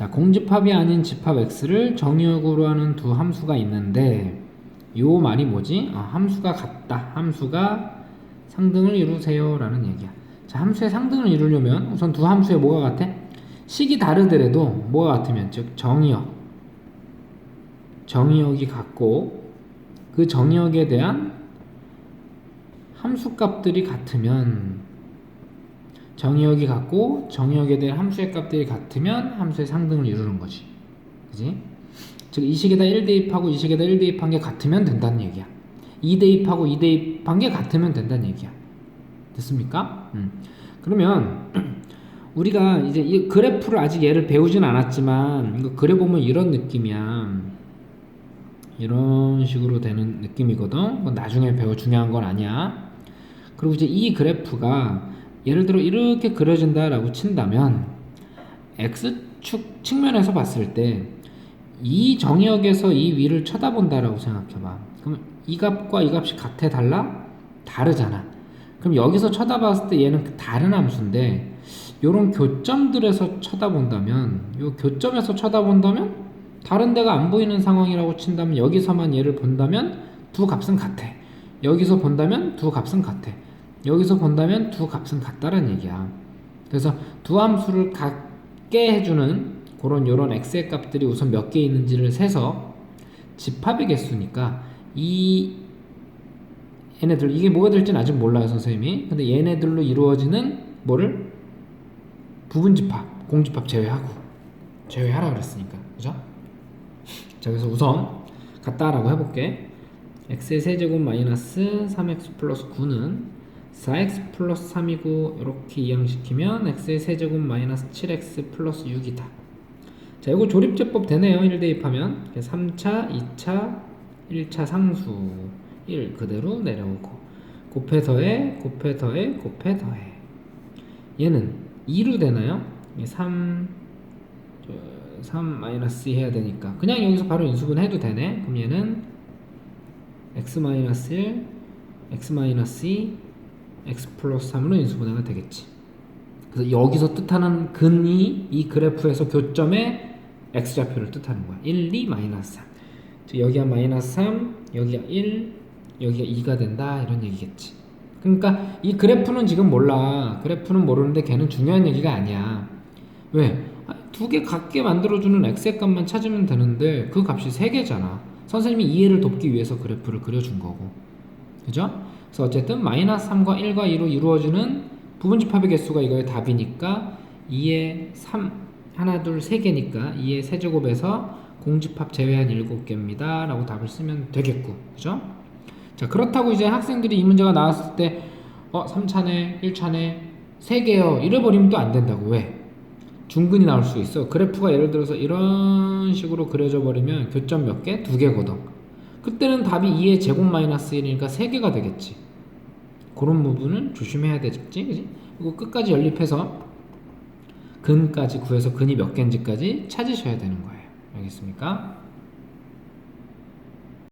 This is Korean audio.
자, 공집합이 아닌 집합 x를 정의역으로 하는 두 함수가 있는데 요 말이 뭐지? 어, 함수가 같다. 함수가 상등을 이루세요라는 얘기야. 자, 함수의 상등을 이루려면 우선 두 함수의 뭐가 같아? 식이 다르더라도 뭐가 같으면 즉 정의역 정의역이 같고 그 정의역에 대한 함수값들이 같으면 정의역이 같고 정의역에 대한 함수의 값들이 같으면 함수의 상등을 이루는 거지. 그지? 즉 이 식에다 1 대입하고 이 식에다 1 대입한 게 같으면 된다는 얘기야. 2 대입하고 2 대입한 게 같으면 된다는 얘기야. 됐습니까? 음. 그러면 우리가 이제 이 그래프를 아직 얘를 배우진 않았지만 이거 그려보면 이런 느낌이야. 이런 식으로 되는 느낌이거든. 나중에 배워 중요한 건 아니야. 그리고 이제 이 그래프가 예를 들어 이렇게 그려진다라고 친다면 x축 측면에서 봤을 때 이 정역에서 이 위를 쳐다본다라고 생각해봐. 그럼 이 값과 이 값이 같아 달라? 다르잖아. 그럼 여기서 쳐다봤을 때 얘는 다른 함수인데 요런 교점들에서 쳐다본다면 요 교점에서 쳐다본다면 다른 데가 안 보이는 상황이라고 친다면 여기서만 얘를 본다면 두 값은 같아. 여기서 본다면 두 값은 같아. 여기서 본다면 두 값은 같다는 얘기야. 그래서 두 함수를 같게 해주는 그런 요런 x의 값들이 우선 몇 개 있는지를 세서 집합의 개수니까 이 얘네들 이게 뭐가 될지는 아직 몰라요 선생님이. 근데 얘네들로 이루어지는 뭐를 부분 집합, 공집합 제외하고 제외하라 그랬으니까 그죠? 자 그래서 우선 같다라고 해볼게. x의 세제곱 마이너스 3x 플러스 9는 4x 플러스 3이고 이렇게 이항시키면 x의 세제곱 마이너스 7x 플러스 6이다. 자, 이거 조립제법 되네요. 1 대입하면 3차, 2차, 1차 상수 1 그대로 내려오고 곱해 더해 곱해 더해 곱해 더해 얘는 2로 되나요? 3 3 마이너스 2 해야 되니까 그냥 여기서 바로 인수분 해도 되네. 그럼 얘는 x 마이너스 1 x 마이너스 2 x 플러스 3으로 인수분해가 되겠지. 그래서 여기서 뜻하는 근이 이 그래프에서 교점의 x좌표를 뜻하는 거야. 1, 2, 마이너스 3. 즉 여기가 마이너스 3, 여기가 1, 여기가 2가 된다 이런 얘기겠지. 그러니까 이 그래프는 지금 몰라. 그래프는 모르는데 걔는 중요한 얘기가 아니야. 왜? 두 개 같게 만들어주는 x의 값만 찾으면 되는데 그 값이 세 개잖아. 선생님이 이해를 돕기 위해서 그래프를 그려준 거고. 그죠? 그래서 어쨌든 마이너스 3과 1과 2로 이루어지는 부분집합의 개수가 이거의 답이니까 2의 3 하나 둘 세 개니까 2의 세제곱에서 공집합 제외한 7개입니다 라고 답을 쓰면 되겠고 그죠? 자 그렇다고 이제 학생들이 이 문제가 나왔을 때 어 3차네 1차네 3개요 이래버리면 또 안 된다고 왜? 중근이 나올 수 있어 그래프가 예를 들어서 이런 식으로 그려져 버리면 교점 몇 개? 두 개거든 그때는 답이 2의 제곱 마이너스 1이니까 3개가 되겠지 그런 부분은 조심해야 되겠지 그지? 그리고 끝까지 연립해서 근까지 구해서 근이 몇 개인지까지 찾으셔야 되는 거예요 알겠습니까?